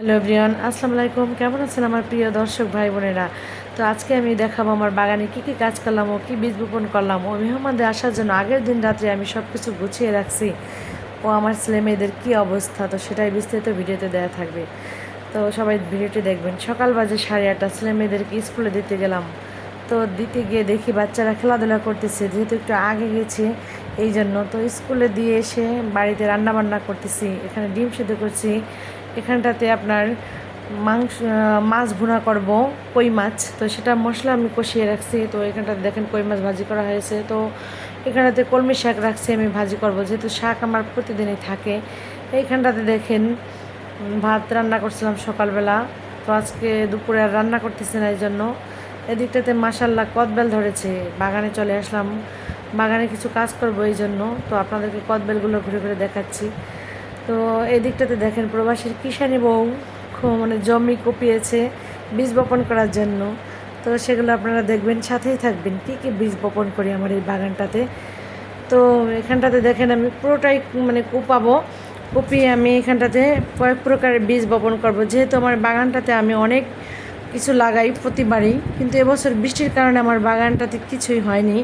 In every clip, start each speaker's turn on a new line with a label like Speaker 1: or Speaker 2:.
Speaker 1: Hello Brian আসসালামু আলাইকুম। কেমন আছেন আমার প্রিয় দর্শক ভাই বোনেরা? তো আজকে আমি দেখাবো আমার বাগানে কী কী কাজ করলাম ও কী বীজ বপন করলাম। ও মেহমানদের আসার জন্য আগের দিন রাত্রে আমি সব কিছু গুছিয়ে রাখছি। ও আমার ছেলে মেয়েদের কী অবস্থা? তো সেটাই বিস্তারিত ভিডিওতে দেওয়া থাকবে। তো সবাই ভিডিওটি দেখবেন। সকাল বাজে সাড়ে আটটা, ছেলে মেয়েদেরকে স্কুলে দিতে গেলাম। তো দিতে গিয়ে দেখি বাচ্চারা খেলাধুলা করতেছে। যেহেতু একটু আগে গেছে এই জন্য তো স্কুলে দিয়ে এসে বাড়িতে রান্না বান্না করতেছি, এখানে ডিম সেদ্ধ করছি। এখানটাতে আপনার মাংস মাছ ভুনা করব, কই মাছ। তো সেটা মশলা আমি কষিয়ে রাখছি। তো এখানটাতে দেখেন কই মাছ ভাজি করা হয়েছে। তো এখানটাতে কলমি শাক রাখছি আমি ভাজি করব। যেহেতু শাক আমার প্রতিদিনই থাকে, এইখানটাতে দেখেন ভাত রান্না করছিলাম সকালবেলা। তো আজকে দুপুরে আর রান্না করতেছি না এই জন্য এদিকটাতে মাসাল্লাহ কদবেল ধরেছে। বাগানে চলে আসলাম। বাগানে কিছু কাজ করব এই জন্য। তো আপনাদেরকে কদবেলগুলো ঘুরে ঘুরে দেখাচ্ছি। তো এই দিকটাতে দেখেন, প্রবাসীর কিষানি বউ মানে জমি কুপিয়েছে বীজ বপন করার জন্য। তো সেগুলো আপনারা দেখবেন, সাথেই থাকবেন। কী কী বীজ বপন করি আমার এই বাগানটাতে? তো এখানটাতে দেখেন, আমি পুরোটাই মানে কুপাবো। কুপিয়ে আমি এখানটাতে কয়েক প্রকারের বীজ বপন করব। যেহেতু আমার বাগানটাতে আমি অনেক কিছু লাগাই প্রতিবারই, কিন্তু এবছর বৃষ্টির কারণে আমার বাগানটাতে কিছুই হয়নি।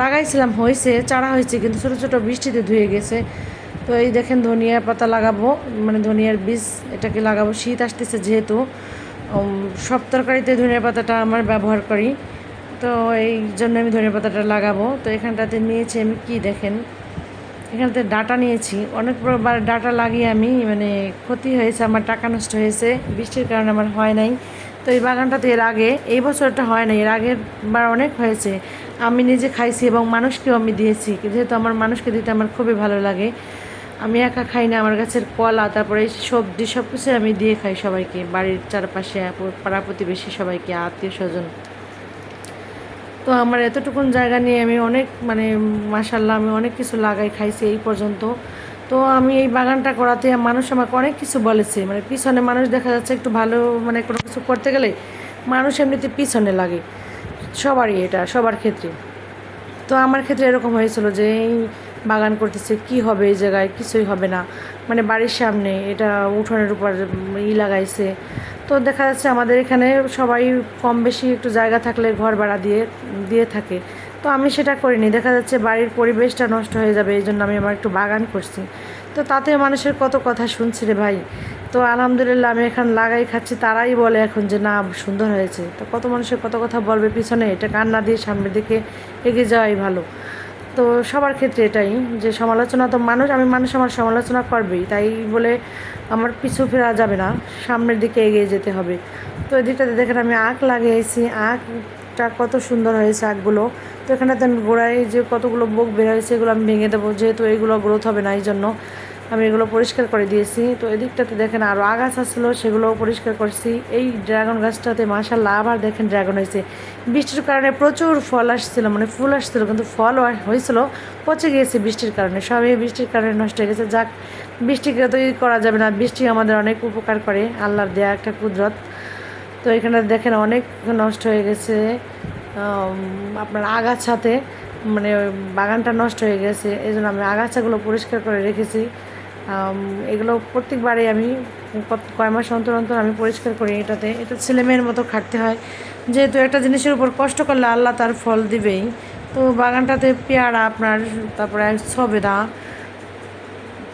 Speaker 1: লাগাইছিলাম, হয়েছে, চারা হয়েছে, কিন্তু ছোটো ছোটো বৃষ্টিতে ধুয়ে গেছে। তো এই দেখেন ধনিয়া পাতা লাগাবো মানে ধনিয়ার বীজ এটাকে লাগাবো। শীত আসতেছে যেহেতু সব তরকারিতে ধনিয়া পাতাটা আমার ব্যবহার করি। তো এই জন্য আমি ধনিয়া পাতাটা লাগাবো। তো এখানটাতে নিয়েছি আমি কি দেখেন এখানতে ডাটা নিয়েছি। অনেক বার ডাটা লাগিয়ে আমি মানে ক্ষতি হয়েছে, আমার টাকা নষ্ট হয়েছে। বৃষ্টির কারণে আমার হয় নাই। তো এই বাগানটাতে এর আগে, এই বছরটা হয় না এর আগের বার অনেক হয়েছে। আমি নিজে খাইছি এবং মানুষকেও আমি দিয়েছি, যেহেতু আমার মানুষকে দিতে আমার খুবই ভালো লাগে। আমি একা খাই না, আমার গাছের কলা, তারপরে সবজি সব কিছু আমি দিয়ে খাই সবাইকে, বাড়ির চারপাশে, পাড়া প্রতিবেশী সবাইকে, আত্মীয় স্বজন। তো আমার এতটুকুন জায়গা নিয়ে আমি অনেক মানে মাসাল্লাহ আমি অনেক কিছু লাগাই, খাইছি এই পর্যন্ত। তো আমি এই বাগানটা করাতে মানুষ আমাকে অনেক কিছু বলেছে। মানে পিছনে মানুষ দেখা যাচ্ছে একটু ভালো মানে কোনো কিছু করতে গেলে মানুষ এমনিতে পিছনে লাগে। সবারই এটা, সবার ক্ষেত্রে। তো আমার ক্ষেত্রে এরকম হয়েছিল যে এই বাগান করতেছে, কি হবে এই জায়গায়? কিছুই হবে না। মানে বাড়ির সামনে এটা উঠোনের উপর ই লাগাইছে। তো দেখা যাচ্ছে আমাদের এখানে সবাই কম বেশি একটু জায়গা থাকলে ঘর ভাড়া দিয়ে দিয়ে থাকে। তো আমি সেটা করিনি। দেখা যাচ্ছে বাড়ির পরিবেশটা নষ্ট হয়ে যাবে, এই জন্য আমি আমার একটু বাগান করছি। তো তাতে মানুষের কত কথা শুনছি রে ভাই। তো আলহামদুলিল্লাহ আমি এখন লাগাই খাচ্ছি, তারাই বলে এখন যে না, সুন্দর হয়েছে। তো কত মানুষের কত কথা বলবে পিছনে, এটা কান্না দিয়ে সামনের দিকে এগিয়ে যাওয়াই ভালো। তো সবার ক্ষেত্রে এটাই যে সমালোচনা তো মানুষ, আমি মানুষ আমার সমালোচনা করবেই। তাই বলে আমার পিছু ফেরা যাবে না, সামনের দিকে এগিয়ে যেতে হবে। তো এদিকটাতে দেখেন আমি আখ লাগিয়েছি আখটা কত সুন্দর হয়েছে আখগুলো তো এখানেতে আমি গোড়ায় যে কতগুলো বুক বের হয়েছে এগুলো আমি ভেঙে দেবো, যেহেতু এইগুলো গ্রোথ হবে না এই জন্য আমি এগুলো পরিষ্কার করে দিয়েছি। তো এদিকটাতে দেখেন আরও আগাছ আসছিল সেগুলোও পরিষ্কার করছি। এই ড্রাগন গাছটাতে মাসাল্লাহ আবার দেখেন ড্রাগন হয়েছে। বৃষ্টির কারণে প্রচুর ফল আসছিল মানে ফুল আসছিল, কিন্তু ফল হয়েছিল, পচে গিয়েছে বৃষ্টির কারণে। সবই বৃষ্টির কারণে নষ্ট হয়ে গেছে। যাক, বৃষ্টিকে তো করা যাবে না, বৃষ্টি আমাদের অনেক উপকার করে, আল্লাহর দেয়া একটা কুদরত। তো এখানে দেখেন অনেক নষ্ট হয়ে গেছে আপনার আগাছাতে মানে বাগানটা নষ্ট হয়ে গেছে এই জন্য আমি আগাছাগুলো পরিষ্কার করে রেখেছি। এগুলো প্রত্যেকবারে আমি কয় মাস অন্তর অন্তর আমি পরিষ্কার করি এটাতে। এটা ছেলে মেয়ের মতো খাটতে হয়। যেহেতু একটা জিনিসের উপর কষ্ট করলে আল্লাহ তার ফল দিবেই। তো বাগানটাতে পেয়ারা আপনার, তারপরে সবেদা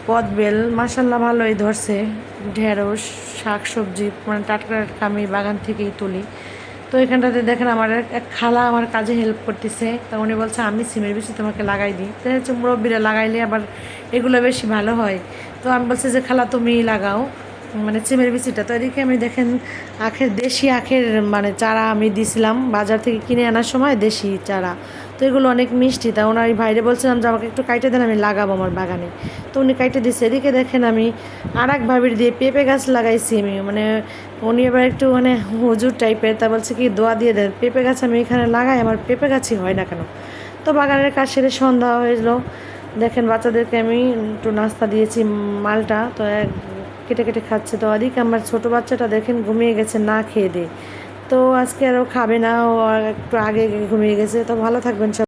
Speaker 1: পদবেল মাসাল্লাহ ভালোই ধরছে। ঢেঁড়স শাক সবজি মানে টাটকা টাটকা আমি বাগান থেকেই তুলি। তো এখানটাতে দেখেন আমার এক- খালা আমার কাজে হেল্প করতেছে। তা উনি বলছে, আমি সিমের বেশি তোমাকে লাগাই দিই। তো হচ্ছে মুরব্বীরা লাগাইলে আবার এগুলো বেশি ভালো হয়। তো আমি বলছি যে, খালা, তুমিই লাগাও। মানে সিমের বিচিটা তো এদিকে আমি দেখেন, আখের, দেশি আখের মানে চারা আমি দিছিলাম। বাজার থেকে কিনে আনার সময় দেশি চারা। তো এগুলো অনেক মিষ্টি। তা ওনার ভাইরে বলছিলাম যে, আমাকে একটু কাইটে দেন, আমি লাগাবো আমার বাগানে। তো উনি কাইটে দিচ্ছে এদিকে দেখেন আমি আর এক ভাবির দিয়ে পেঁপে গাছ লাগাইছি আমি। মানে উনি এবার একটু মানে হুজুর টাইপের, তা বলছে কি, দোয়া দিয়ে দেন, পেঁপে গাছ আমি এখানে লাগাই, আমার পেঁপে গাছই হয় না কেন? তো বাগানের কাজ সেরে সন্ধ্যা হয়েছিল। দেখেন বাচ্চাদেরকে আমি একটু নাস্তা দিয়েছি, মালটা। তো এক কেটে কেটে খাচ্ছে। তো ওদিকে আমার ছোটো বাচ্চাটা দেখেন ঘুমিয়ে গেছে, না খেয়ে দিয়ে। তো আজকে আরও খাবে না ও একটু আগে ঘুমিয়ে গেছে তো ভালো থাকবেন সব